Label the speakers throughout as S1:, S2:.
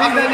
S1: আপনার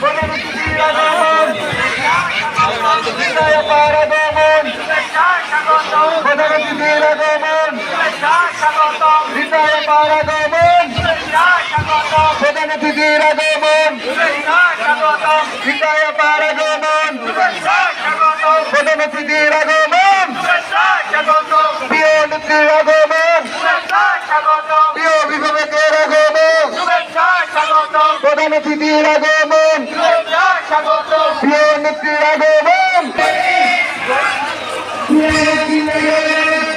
S1: প্রধানমন্ত্রীর আগমন বিদায় পার আগমন প্রধানমন্ত্রীর আগমন নেত্রীর আগমন প্রিয় অভিভাবকের আগমন প্রধানমন্ত্রীর আগমন প্রিয় নেত্রীর আগমন প্রিয় নেত্রীর আগমন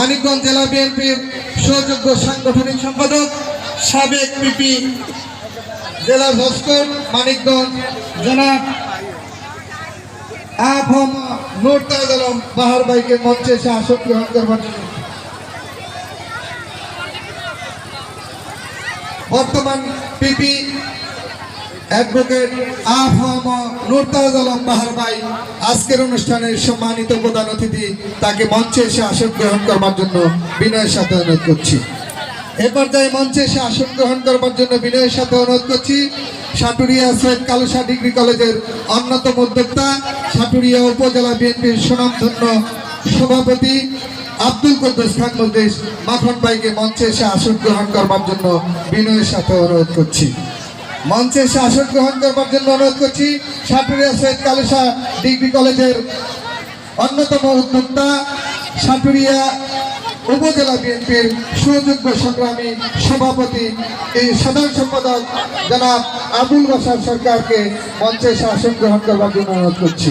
S2: মানিকগঞ্জ জেলা বিএনপির সুযোগ্য সাংগঠনিক সম্পাদক সাবেক পিপি জেলা ভাস্কর মানিকগঞ্জ জন্য বর্তমান PP advocate A F M Nurtaj Alam Bahar ভাই, আজকের অনুষ্ঠানের সম্মানিত প্রধান অতিথি, তাকে মঞ্চে এসে আসন গ্রহণ করবার জন্য বিনয়ের সাথে অনুরোধ করছি। এ পর্যায়ে মঞ্চে এসে আসন গ্রহণ করবার জন্য বিনয়ের সাথে অনুরোধ করছি, সাটুরিয়া সৈয়দ কালুসা ডিগ্রি কলেজের অন্যতম উদ্যোক্তা, সাটুরিয়া উপজেলা বিএনপির সুনামধন্য সভাপতি আব্দুল কুদ্দুস খান মুদ্দিস মাখন ভাইকে মঞ্চে এসে আসন গ্রহণ করবার জন্য বিনয়ের সাথে অনুরোধ করছি। মঞ্চে এসে আসন গ্রহণ করবার জন্য অনুরোধ করছি। সাটুরিয়া সৈয়দ কালুসা ডিগ্রি কলেজের অন্যতম উদ্যোক্তা সাটুরিয়া উপজেলা বিএনপির সুযোগ্য সংগ্রামী সভাপতি, এই সাধারণ সম্পাদক জনাব আবুল বাসার সরকারকে মঞ্চে এসে আসন গ্রহণ করবার জন্য অনুরোধ করছি।